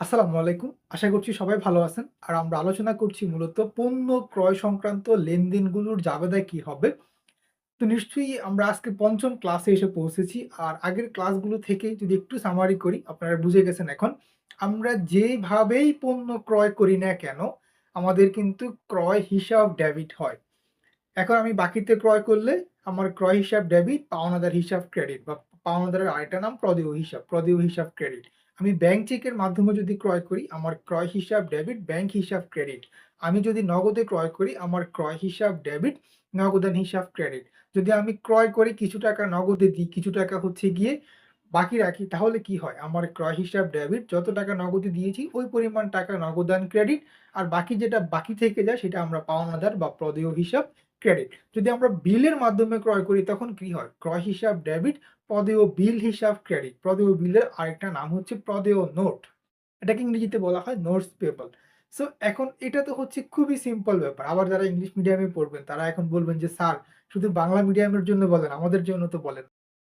আসসালামু আলাইকুম। আশা করছি সবাই ভালো আছেন। আর আমরা আলোচনা করছি মূলত পণ্য ক্রয় সংক্রান্ত লেনদেনগুলোর জাবেদা কি হবে? তো নিশ্চয়ই আমরা আজকে পঞ্চম ক্লাসে এসে পৌঁছেছি। আর আগের ক্লাসগুলো থেকে যদি একটু সামারি করি, আপনারা বুঝে গেছেন এখন। আমরা যেভাবেই পণ্য ক্রয় করি না কেন, আমাদের কিন্তু ক্রয় হিসাব ডেবিট হয়। এখন আমি বাকিতে ক্রয় করলে আমার ক্রয় হিসাব ডেবিট, পাওনাদার হিসাব ক্রেডিট বা পাওনাদারের আরেকটা নাম প্রদেয় হিসাব, প্রদেয় হিসাব ক্রেডিট। আমি ব্যাংক চেকের মাধ্যমে যদি ক্রয় করি, আমার ক্রয় হিসাব ডেবিট, ব্যাংক হিসাব ক্রেডিট। আমি যদি নগদে ক্রয় করি, আমার ক্রয় হিসাব ডেবিট, নগদান হিসাব ক্রেডিট। যদি আমি ক্রয় করি কিছু টাকা নগদে দিই, কিছু টাকা হচ্ছে গিয়ে বাকি রাখি, তাহলে কি হয়? আমার ক্রয় হিসাব ডেবিট, যত টাকা নগদে দিয়েছি ওই পরিমাণ টাকা নগদান ক্রেডিট আর বাকি যেটা বাকি থেকে যায় সেটা আমরা পাওনাদার বা প্রদেয় হিসাব ক্রেডিট। যদি আমরা বিলের মাধ্যমে ক্রয় করি তখন কি হয়? ক্রয় হিসাব ডেবিট, প্রদেয় বিল হিসাব ক্রেডিট। প্রদেয় বিলের আরেকটা নাম হচ্ছে প্রদেয় নোট। এটাকে ইংরেজিতে বলা হয় নোটস পেয়েবল। সো এখন এটা তো হচ্ছে খুবই সিম্পল ব্যাপার। আবার যারা ইংলিশ মিডিয়ামে পড়বেন তারা এখন বলবেন যে, "স্যার শুধু বাংলা মিডিয়ামের জন্য বলেন, আমাদের জন্য তো বলেন।"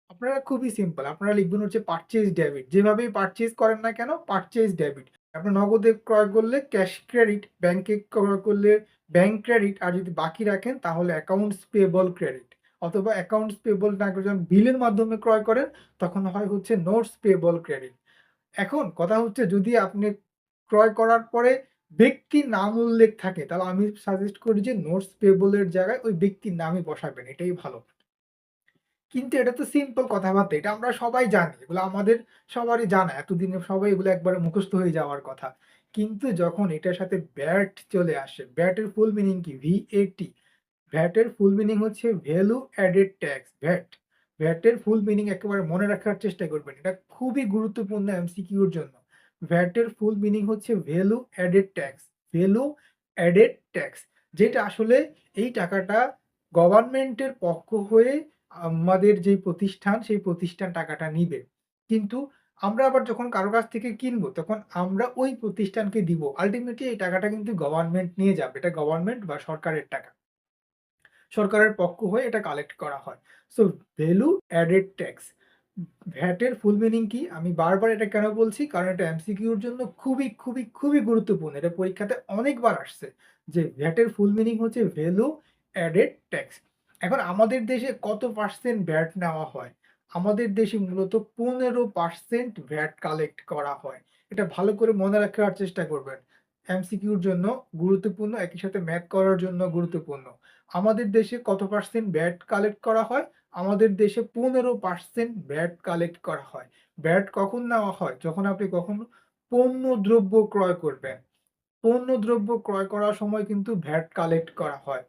আপনারা খুবই সিম্পল। আপনারা লিখবেন হচ্ছে পারচেজ ডেবিট। যেভাবেই পারচেজ করেন না কেন পারচেজ ডেবিট। আপনার নগদে ক্রয় করলে ক্যাশ ক্রেডিট, ব্যাংকে ক্রয় করলে ব্যাংক ক্রেডিট আর যদি বাকি রাখেন তাহলে অ্যাকাউন্টস পেয়েবল ক্রেডিট। অথবা অ্যাকাউন্টস পেয়েবল না করে যখন বিলের মাধ্যমে ক্রয় করেন তখন হয় হচ্ছে নোটস পেবল ক্রেডিট। এখন কথা হচ্ছে যদি আপনি ক্রয় করার পরে ব্যক্তির নাম উল্লেখ থাকে তাহলে আমি সাজেস্ট করি যে নোটস পেবলের জায়গায় ওই ব্যক্তির নামই বসাবেন। এটাই ভালো। কিন্তু এটা তো সিম্পল কথাবার্তা। এটা আমরা সবাই জানি। এগুলো আমাদের সবারই জানা। এতদিনে সবাই এগুলো একবারে মুখস্থ হয়ে যাওয়ার কথা। কিন্তু যখন এটার সাথে ব্যাট চলে আসে, ব্যাটের ফুল মিনিং কি? V A T. ভ্যাট এর ফুল মিনিং হচ্ছে ভ্যালু অ্যাডেড ট্যাক্স, ভ্যাট। ভ্যাটের ফুল মিনিং একেবারে মনে রাখার চেষ্টা করবেন। এটা খুবই গুরুত্বপূর্ণ এমসিকিউ এর জন্য। ভ্যাটের ফুল মিনিং হচ্ছে value added tax, value added tax. যেটা আসলে এই টাকাটা গভর্নমেন্টের পক্ষ হয়ে আমাদের যে প্রতিষ্ঠান, সেই প্রতিষ্ঠান টাকাটা নিবে। কিন্তু আমরা আবার যখন কারও কাছ থেকে কিনবো, তখন আমরা ওই প্রতিষ্ঠানকে দিব। আল্টিমেটলি এই টাকাটা কিন্তু গভর্নমেন্ট নিয়ে যাবে। এটা গভর্নমেন্ট বা সরকারের টাকা। সরকারের পক্ষ হয়ে এটা কালেক্ট করা হয়। So value added tax. ভ্যাটের full meaning কি? আমি বারবার এটা কেন বলছি? কারণ এটা এমসিকিউ এর জন্য খুবই, খুবই, খুবই গুরুত্বপূর্ণ। এটা পরীক্ষাতে অনেকবার আসছে। যে ভ্যাটের ফুল মিনিং হচ্ছে ভ্যালু অ্যাডেড ট্যাক্স। এখন আমাদের দেশে কত পার্সেন্ট ভ্যাট নেওয়া হয়? আমাদের দেশে মূলত ১৫% ভ্যাট কালেক্ট করা হয়। এটা ভালো করে মনে রাখার চেষ্টা করবেন। এমসিকিউর জন্য গুরুত্বপূর্ণ, একই সাথে ম্যাথ করার জন্য গুরুত্বপূর্ণ। আমাদের দেশে কত পার্সেন্ট ভ্যাট কালেক্ট করা হয়? আমাদের দেশে ১৫% ভ্যাট কালেক্ট করা হয়। ভ্যাট কখন নেওয়া হয়? যখন আপনি কখন পণ্য দ্রব্য ক্রয় করবেন। পণ্য দ্রব্য ক্রয় করার সময় কিন্তু ভ্যাট কালেক্ট করা হয়।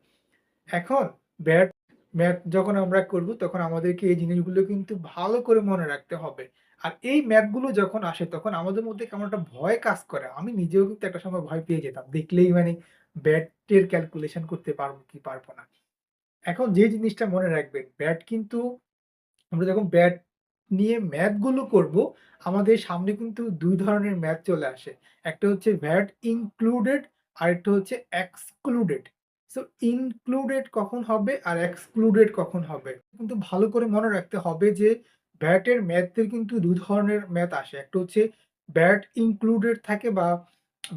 এখন ভ্যাট ম্যাথ যখন আমরা করব তখন আমাদেরকে এই জিনিসগুলো কিন্তু ভালো করে মনে রাখতে হবে। আর এই ম্যাথগুলো যখন আসে তখন আমাদের মধ্যে কেমন একটা ভয় কাজ করে। আমি নিজেও কিন্তু একটা সময় ভয় পেয়ে যেতাম। দেখলেই মানে ব্যাটের ক্যালকুলেশন করতে পারব কি পারব না। এখন যে জিনিসটা মনে রাখবেন ব্যাট কিন্তু আমরা যখন ব্যাট নিয়ে ম্যাথগুলো করব, আমাদের সামনে কিন্তু দুই ধরনের ম্যাথ চলে আসে। একটা হচ্ছে ভ্যাট ইনক্লুডেড আর একটা হচ্ছে এক্সক্লুডেড। সো ইনক্লুডেড কখন হবে আর এক্সক্লুডেড কখন হবে? কিন্তু ভালো করে মনে রাখতে হবে যে ব্যাটের ম্যাথের কিন্তু দু ধরনের ম্যাথ আসে। একটা হচ্ছে ব্যাট ইনক্লুডেড থাকে বা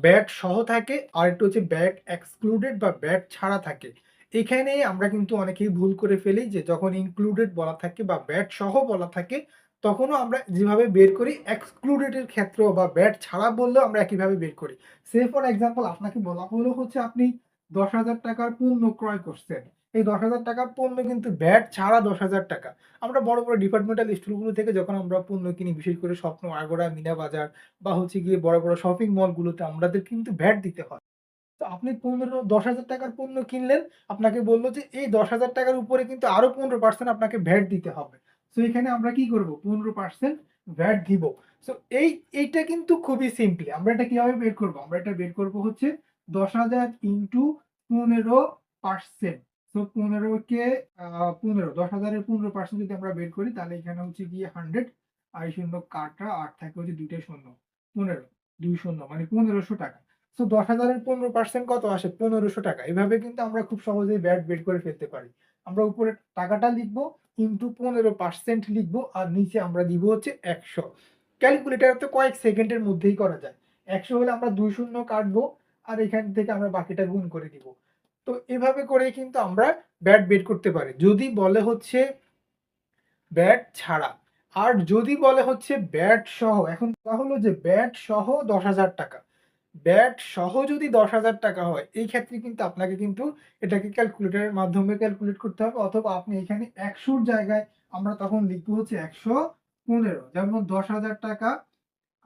ব্যাট সহ থাকে, আরেকটা হচ্ছে ব্যাট এক্সক্লুডেড বা ব্যাট ছাড়া থাকে। এখানে আমরা কিন্তু অনেকেই ভুল করে ফেলি যে যখন ইনক্লুডেড বলা থাকে বা ব্যাট সহ বলা থাকে, তখনও আমরা যেভাবে বের করি এক্সক্লুডেড এর ক্ষেত্রেও বা ব্যাট ছাড়া বললেও আমরা একইভাবে বের করি। সে ফর এক্সাম্পল আপনাকে বলা হলো হচ্ছে আপনি ৳১০,০০০ টাকার পণ্য ক্রয় করছেন। এই ৳১০,০০০ পণ্য কিন্তু ভ্যাট ছাড়া ৳১০,০০০ আমরা বড়, বড় ডিপার্টমেন্টাল স্টোরগুলো থেকে যখন আমরা পণ্য কিনি বিশেষ করে স্বপ্ন, আগোড়া, মিনা বাজার বা হচ্ছে গিয়ে বড়, বড় শপিং মলগুলোতে আমাদের কিন্তু ভ্যাট দিতে হয়। তো আপনি পনেরো দশ হাজার টাকার পণ্য কিনলেন, আপনাকে বলল যে এই দশ হাজার টাকার উপরে কিন্তু আরও 15% আপনাকে ভ্যাট দিতে হবে। সো এখানে আমরা কি করব? 15% ভ্যাট দিব। সো এই এইটা কিন্তু খুবই সিম্পলি। আমরা এটা কীভাবে বের করব আমরা এটা বের করব হচ্ছে ১০,০০০ ইন্টু 15% সো 15 কে আ ১৫ ১০,০০০ এর 15% যদি আমরা বের করি তাহলে এখানে হচ্ছে গিয়ে 100 আর শূন্য কাটা 8 থাকে হচ্ছে ২ টাই শূন্য। 15 ২ শূন্য মানে ৳১৫০০ সো দশ হাজারের পনেরো পার্সেন্ট কত আসে? ৳১৫০০ এভাবে কিন্তু আমরা খুব সহজেই ভ্যাট বের করে ফেলতে পারি। আমরা উপরে টাকাটা লিখব, ইন্টু 15% লিখব আর নিচে আমরা দিব হচ্ছে একশো ক্যালকুলেটার তো কয়েক সেকেন্ডের মধ্যেই করা যায়। একশো হলে আমরা দুই শূন্য কাটবো আর এখান থেকে আমরা বাকিটা গুণ করে দিব। তো এভাবে করে কিন্তু আমরা ব্যাট বের করতে পারি। যদি বলে হচ্ছে ব্যাট ছাড়া, আর যদি বলে হচ্ছে ব্যাট সহ, এখন কথা হলো যে ব্যাট সহ দশ হাজার টাকা। ব্যাট সহ যদি দশ হাজার টাকা হয়, এই ক্ষেত্রে কিন্তু আপনাকে কিন্তু এটাকে ক্যালকুলেটরের মাধ্যমে ক্যালকুলেট করতে হবে। অথবা আপনি এখানে একশোর জায়গায় আমরা তখন লিখব হচ্ছে একশো পনেরো। যেমন দশ হাজার টাকা,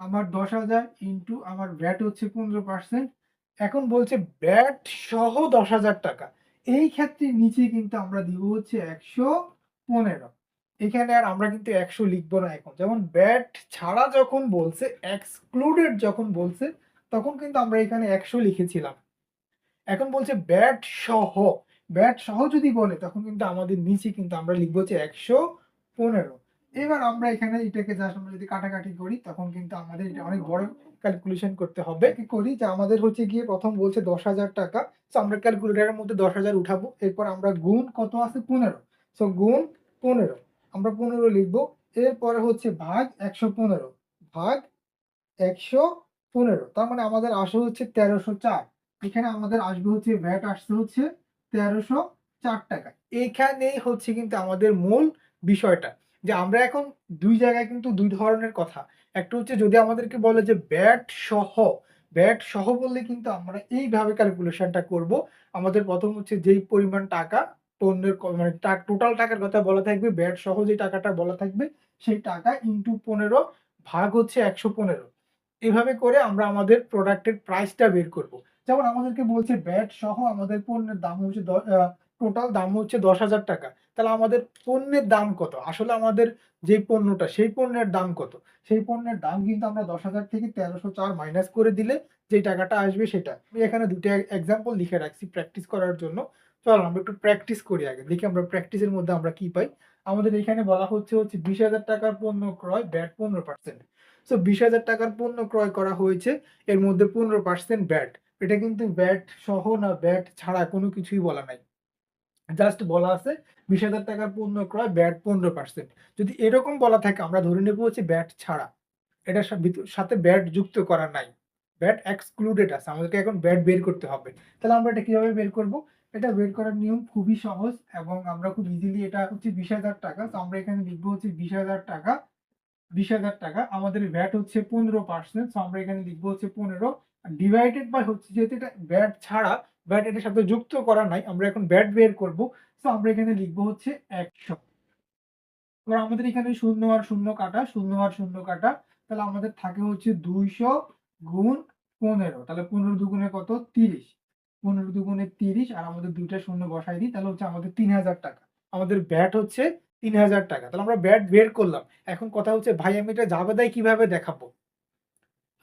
আমার দশ হাজার ইন্টু আমার ব্যাট হচ্ছে পনেরো পার্সেন্ট এখন বলছে ব্যাট সহ দশ হাজার টাকা। এই ক্ষেত্রে নিচে কিন্তু আমরা দিব হচ্ছে একশো পনেরো। এখানে আর আমরা কিন্তু একশো লিখব না এখন। যেমন ব্যাট ছাড়া যখন বলছে এক্সক্লুডেড যখন বলছে, তখন কিন্তু আমরা এখানে একশো লিখেছিলাম। এখন বলছে ব্যাট সহ। ব্যাট সহ যদি বলে, তখন কিন্তু আমাদের নিচে কিন্তু আমরা লিখব হচ্ছে একশো পনেরো। এবার আমরা এখানে এটাকে জাস্ট আমরা যদি কাটাকাটি করি, তখন কিন্তু আমাদের এটা অনেক বড় ক্যালকুলেশন করতে হবে। কি করি? যে আমাদের হচ্ছে গিয়ে প্রথম বলছে দশ হাজার টাকা। তো আমরা ক্যালকুলেটারের মধ্যে দশ হাজার উঠাবো। এরপর আমরা গুণ কত আছে? পনেরো। সো গুণ পনেরো। আমরা পনেরো লিখব। এরপরে হচ্ছে ভাগ একশো পনেরো। ভাগ একশো পনেরো। তার মানে আমাদের আসে হচ্ছে তেরোশো চার। এখানে আমাদের আসবে হচ্ছে ভ্যাট আসছে হচ্ছে তেরোশো চার টাকা। এখানেই হচ্ছে কিন্তু আমাদের মূল বিষয়টা। যে আমরা এখন দুই জায়গায় কিন্তু দুই ধরনের কথা। একটা হচ্ছে যদি আমাদেরকে বলে যে ব্যাট সহ ব্যাট সহ বললে কিন্তু আমরা এইভাবে ক্যালকুলেশনটা করব। আমাদের প্রথম হচ্ছে যেই পরিমাণ টাকা পণ্যের মানে টোটাল টাকার কথা বলা থাকবে, ব্যাট সহ যে টাকাটা বলা থাকবে, সেই টাকা ইন্টু পনেরো ভাগ হচ্ছে একশো পনেরো। এভাবে করে আমরা আমাদের প্রোডাক্টের প্রাইসটা বের করব। যেমন আমাদেরকে বলছে ব্যাট সহ আমাদের পণ্যের দাম হচ্ছে টোটাল দাম হচ্ছে দশ হাজার টাকা। তাহলে আমাদের পণ্যের দাম কত? আসলে আমাদের যে পণ্যটা, সেই পণ্যের দাম কত? সেই পণ্যের দাম কিন্তু আমরা দশ হাজার থেকে তেরোশো চার মাইনাস করে দিলে যে টাকাটা আসবে সেটা। আমি এখানে দুটো এক্সাম্পল লিখে রাখছি প্র্যাকটিস করার জন্য। চলো আমরা একটু প্র্যাকটিস করি আগে। দেখি আমরা প্র্যাকটিসের মধ্যে আমরা কি পাই? আমাদের এখানে বলা হচ্ছে হচ্ছে বিশ হাজার টাকার পণ্য ক্রয় ব্যাট পনেরো পার্সেন্ট সো বিশ হাজার টাকার পণ্য ক্রয় করা হয়েছে, এর মধ্যে পনেরো পার্সেন্ট ব্যাট। এটা কিন্তু ব্যাট সহ না ব্যাট ছাড়া কোনো কিছুই বলা নাই। জাস্ট বলা আছে, বিশ হাজার টাকার পণ্য ক্রয়, ব্যাট পনেরো পার্সেন্ট যদি এরকম বলা থাকে, আমরা ধরে নেব হচ্ছে ব্যাট ছাড়া। এটার সাথে ব্যাট যুক্ত করা নাই। ব্যাট এক্সক্লুডেড আছে, আমাদেরকে এখন ব্যাট বের করতে হবে। তাহলে আমরা এটা কীভাবে বের করব? এটা বের করার নিয়ম খুবই সহজ এবং আমরা খুব ইজিলি এটা হচ্ছে বিশ হাজার টাকা। তো আমরা এখানে লিখব হচ্ছে বিশ হাজার টাকা, বিশ হাজার টাকা। আমাদের ভ্যাট হচ্ছে পনেরো পার্সেন্ট আমরা এখানে লিখব হচ্ছে পনেরো। ডিভাইডেড বাই হচ্ছে যেহেতু এটা ব্যাট ছাড়া ব্যাট এটার সাথে যুক্ত করা নাই, আমরা এখন ব্যাট বের করব। তো আমরা এখানে লিখব হচ্ছে একশো। এবার আমাদের এখানে শূন্য আর শূন্য কাটা, শূন্য আর শূন্য কাটা, তাহলে আমাদের থাকে হচ্ছে দুইশো গুণ পনেরো। তাহলে পনেরো দুগুণে কত? তিরিশ। পনেরো দুগুণে তিরিশ, আর আমাদের দুইটা শূন্য বসাই দিই, তাহলে হচ্ছে আমাদের তিন হাজার টাকা। আমাদের ব্যাট হচ্ছে তিন হাজার টাকা। তাহলে আমরা ব্যাট বের করলাম। এখন কথা হচ্ছে, ভাই আমি এটা যাবে জাবেদায় কীভাবে দেখাবো?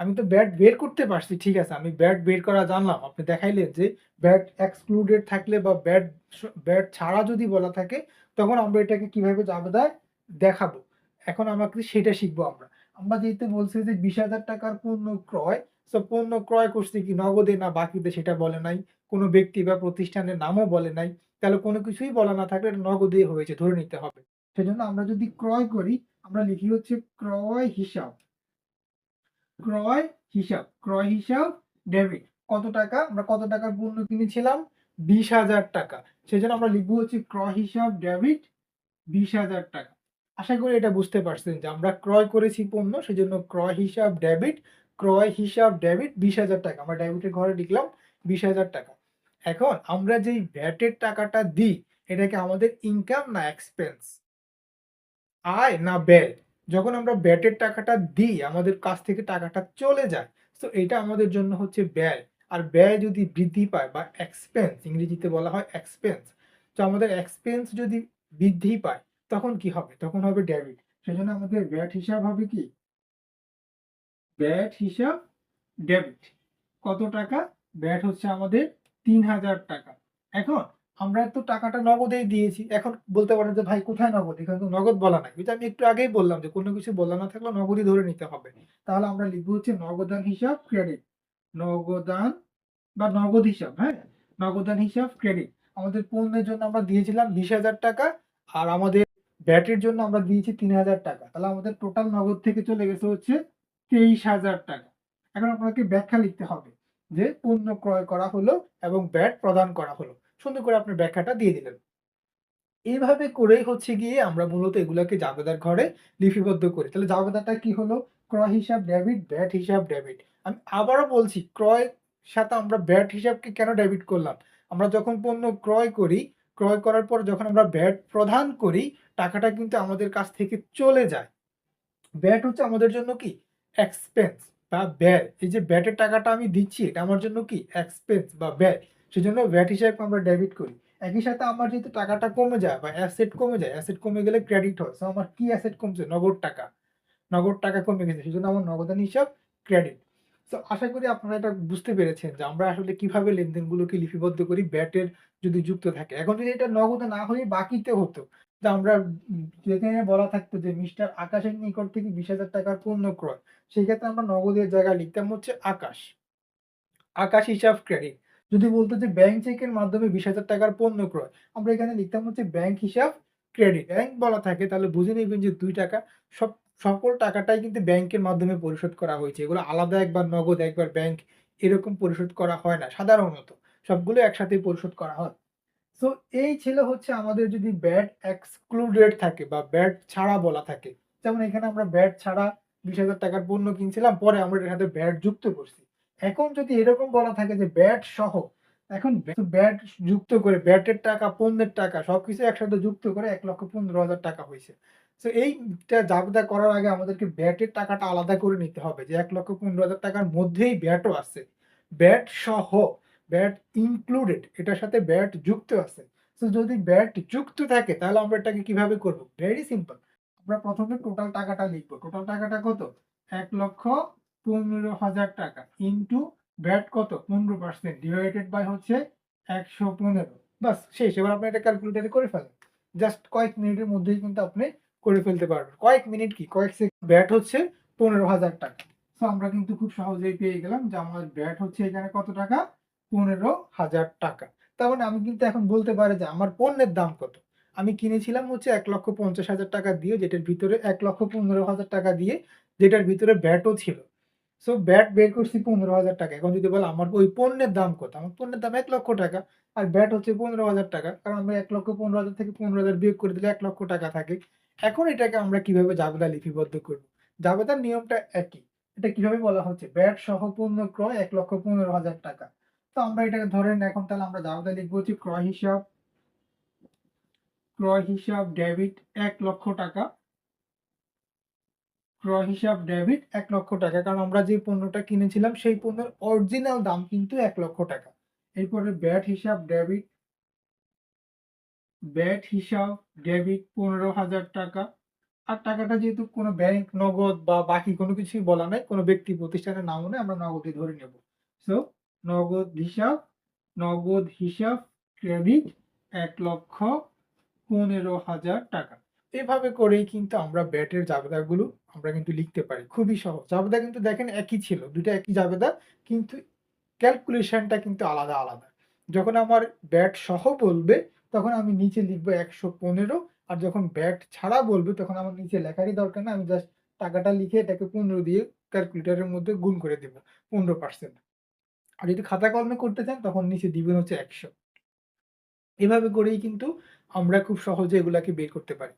আমি তো ব্যাট বের করতে পারছি, ঠিক আছে, আমি ব্যাট বের করা জানলাম। আপনি দেখাইলেন যে ব্যাট এক্সক্লুডেড থাকলে বা ব্যাট ব্যাট ছাড়া যদি বলা থাকে, তখন আমরা এটাকে কীভাবে জাবেদায় দেখাবো? এখন আমাকে সেটা শিখব আমরা। আমরা যেহেতু বলছি যে বিশ হাজার টাকার পণ্য ক্রয় তো পণ্য ক্রয় করছে কি নগদে না বাকিতে সেটা বলে নাই, কোনো ব্যক্তি বা প্রতিষ্ঠানের নামও বলে নাই, তাহলে কোনো কিছুই বলা না থাকলে এটা নগদে হয়েছে, ধরে নিতে হবে। সেজন্য আমরা যদি ক্রয় করি, আমরা লিখি হচ্ছে ক্রয় হিসাব। ক্রয় হিসাব ক্রয় হিসাব ডেবিট কত টাকা? আমরা কত টাকার পণ্য কিনেছিলাম? বিশ হাজার টাকা। সেজন্য আমরা লিখব হচ্ছে ক্রয় হিসাব ডেবিট বিশ হাজার টাকা। আশা করি এটা বুঝতে পারছেন যে আমরা ক্রয় করেছি পণ্য, সেজন্য ক্রয় হিসাব ডেবিট ক্রয় হিসাব ডেবিট বিশ হাজার টাকা। আমরা ডেবিটের ঘরে লিখলাম বিশ হাজার টাকা। এখন আমরা যেই ভ্যাটের টাকাটা দিই, এটাকে আমাদের ইনকাম না এক্সপেন্স আয় না ব্যয়? যখন আমরা ব্যাটের টাকাটা দিই, আমাদের কাছ থেকে টাকাটা চলে যায়, তো এটা আমাদের জন্য হচ্ছে ব্যয়। আর ব্যয় যদি বৃদ্ধি পায় বা এক্সপেন্স ইংরেজিতে বলা হয় এক্সপেন্স তো আমাদের এক্সপেন্স যদি বৃদ্ধি পায়, তখন কি হবে? তখন হবে ডেবিট সেজন্য আমাদের ব্যাট হিসাব হবে কি? ব্যাট হিসাব ডেবিট কত টাকা? ব্যাট হচ্ছে আমাদের তিন হাজার টাকা। এখন আমরা তো টাকাটা নগদেই দিয়েছি। এখন বলতে পারেন যে, ভাই, কোথায় নগদ? এখানে তো নগদ বলা নাই। আমি একটু আগেই বললাম যে, কোনো কিছু বলা না থাকলে নগদই ধরে নিতে হবে। তাহলে আমরা লিখব হচ্ছে নগদান হিসাব, ক্রেডিট। নগদান বা নগদ হিসাব হ্যাঁ? নগদান হিসাব, ক্রেডিট। আমাদের পণ্যের জন্য আমরা দিয়েছিলাম বিশ হাজার টাকা আর আমাদের ব্যাটের জন্য আমরা দিয়েছি তিন হাজার টাকা। তাহলে আমাদের টোটাল নগদ থেকে চলে গেছে হচ্ছে তেইশ হাজার টাকা। এখন আপনাকে ব্যাখ্যা লিখতে হবে যে, পণ্য ক্রয় করা হলো এবং ব্যাট প্রদান করা হলো। সুন্দর করে আপনার ব্যাখ্যাটা দিয়ে দিলেন। এইভাবে করেই হচ্ছে গিয়ে আমরা মূলত এগুলাকে জাবেদার ঘরে লিপিবদ্ধ করি। তাহলে জাবেদাটা কি হলো? ক্রয় হিসাব ডেবিট, ব্যাট হিসাব ডেবিট। আমি আবারও বলছি ক্রয় সাথে আমরা ব্যাট হিসাবকে কেন ডেবিট করলাম? আমরা যখন পণ্য ক্রয় করি, ক্রয় করার পর যখন আমরা ব্যাট প্রদান করি, টাকাটা কিন্তু আমাদের কাছ থেকে চলে যায়। ব্যাট হচ্ছে আমাদের জন্য কি? এক্সপেন্স বা ব্যয়। এই যে ব্যাটের টাকাটা আমি দিচ্ছি এটা আমার জন্য কি? এক্সপেন্স বা ব্যয়। সেজন্য ব্যাট হিসাবে আমরা ডেবিট করি। একই সাথে আমার যেহেতু টাকাটা কমে যায় বা অ্যাসেট কমে যায়, অ্যাসেট কমে গেলে ক্রেডিট হয়। সো আমার কি অ্যাসেট কমছে? নগদ টাকা। নগদ টাকা কমে গেছে। সেজন্য আমার নগদান হিসাব ক্রেডিট। সো আশা করি আপনারা এটা বুঝতে পেরেছেন যে আমরা আসলে কীভাবে লেনদেনগুলোকে লিপিবদ্ধ করি ব্যাটের যদি যুক্ত থাকে। এখন যদি এটা নগদে না হয়ে বাকিতে হতো, যে আমরা যেখানে বলা থাকতো যে মিস্টার আকাশের নিকট থেকে বিশ হাজার টাকার পণ্য ক্রয়। সেক্ষেত্রে আমরা নগদের জায়গায় লিখতাম হচ্ছে আকাশ। আকাশ হিসাব ক্রেডিট। যদি বলতো যে ব্যাংক চেকের মাধ্যমে বিশ হাজার টাকার পণ্য ক্রয়। আমরা এখানে লিখতাম হচ্ছে ব্যাংক হিসাব ক্রেডিট। ব্যাংক বলা থাকে তাহলে বুঝে নিবেন যে ৳২ সব সকল টাকাটাই কিন্তু ব্যাংকের মাধ্যমে পরিশোধ করা হয়েছে। এগুলো আলাদা একবার নগদ, একবার ব্যাংক এরকম পরিশোধ করা হয় না সাধারণত। সবগুলো একসাথেই পরিশোধ করা হয়। সো এই ছিল হচ্ছে আমাদের যদি ব্যাট এক্সক্লুডেড থাকে বা ব্যাট ছাড়া বলা থাকে। যেমন এখানে আমরা ব্যাট ছাড়া ৳২০,০০০ টাকার পণ্য কিনছিলাম। পরে আমরা এটার সাথে ব্যাট যুক্ত করছি। এখন যদি এরকম বলা থাকে যে ব্যাট সহ, এখন ব্যাট যুক্ত করে ব্যাটের টাকা, পণ্যের টাকা সবকিছু একসাথে যুক্ত করে এক লক্ষ পনেরো হাজার টাকা হয়েছে তো এইটা জাবেদা করার আগে আমাদেরকে ব্যাটের টাকাটা আলাদা করে নিতে হবে যে এক লক্ষ পনেরো হাজার টাকার মধ্যেই ব্যাটও আছে। ব্যাট সহ, ব্যাট ইনক্লুডেড এটার সাথে ব্যাট যুক্ত আছে। তো যদি ব্যাট যুক্ত থাকে তাহলে আমরা এটাকে কীভাবে করব? Very simple. আমরা প্রথমে টোটাল টাকাটা লিখব টোটাল টাকাটা কত? ৳১,১৫,০০০ ইনটু ব্যাট কত? 15% ডিভাইডেড বাই হচ্ছে ১১৫ বাস শেষ। এবার আপনি এটা ক্যালকুলেটরে করে ফেলেন। জাস্ট কয়েক মিনিটের মধ্যেই কিন্তু আপনি করে ফেলতে পারবেন। কয়েক মিনিট কি? কয়েক সেকেন্ড ব্যাট হচ্ছে ৳১৫,০০০ সো আমরা কিন্তু খুব সহজেই পেয়ে গেলাম যে আমার ব্যাট হচ্ছে এখানে কত টাকা? ৳১৫,০০০ তার মানে আমি কিন্তু এখন বলতে পারি যে আমার পণ্যের দাম কত? আমি কিনেছিলাম হচ্ছে ৳১,৫০,০০০ দিয়ে যেটার ভিতরে ৳১,১৫,০০০ দিয়ে যেটার ভিতরে ব্যাটও ছিল। সো ব্যাট বের করছি ৳১৫,০০০ এখন যদি বলেন আমার ওই পণ্যের দাম কত? আমার পণ্যের দাম এক লক্ষ টাকা আর ব্যাট হচ্ছে ৳১৫,০০০ কারণ আমরা ৳১,১৫,০০০ থেকে ৳১৫,০০০ বিয়োগ করে দিলে এক লক্ষ টাকা থাকে। এখন এটাকে আমরা কীভাবে জাবেদা লিপিবদ্ধ করব? জাবেদার নিয়মটা একই। এটা কীভাবে বলা হচ্ছে? ব্যাট সহ পণ্য ক্রয় ৳১,১৫,০০০ তো আমরা এটাকে ধরেন এখন তাহলে আমরা জাবেদা লিখব হচ্ছে ক্রয় হিসাব ক্রয় হিসাব ডেবিট ৳১,০০,০০০ ক্রয় হিসাব ডেবিট এক লক্ষ টাকা। কারণ আমরা যে পণ্যটা কিনেছিলাম সেই পণ্যের অরিজিনাল দাম কিন্তু এক লক্ষ টাকা। এরপরে ব্যাট হিসাব ডেবিট ব্যাট হিসাব ডেবিট ৳১৫,০০০ আর টাকাটা যেহেতু কোনো ব্যাংক, নগদ বা বাকি কোনো কিছুই বলা নাই, কোনো ব্যক্তি প্রতিষ্ঠানের নামও নাই, আমরা নগদই ধরে নেব। সো নগদ হিসাব নগদ হিসাব ক্রেডিট ৳১,১৫,০০০ এভাবে করেই কিন্তু আমরা ব্যাটের জাবেদাগুলো আমরা কিন্তু লিখতে পারি। খুবই সহজ। জাবেদা কিন্তু দেখেন একই ছিল। ২ টা একই জাবেদা কিন্তু ক্যালকুলেশনটা কিন্তু আলাদা, আলাদা। যখন আমার ব্যাট সহ বলবে তখন আমি নিচে লিখব ১১৫ আর যখন ব্যাট ছাড়া বলবে তখন আমার নিচে লেখারই দরকার না আমি জাস্ট টাকাটা লিখে এটাকে ১৫ দিয়ে ক্যালকুলেটরের মধ্যে গুণ করে দেবো পনেরো পার্সেন্ট আর যদি খাতা কলমে করতে চান তখন নিচে দিবেন হচ্ছে ১০০ এভাবে করেই কিন্তু আমরা খুব সহজে এগুলাকে বের করতে পারি।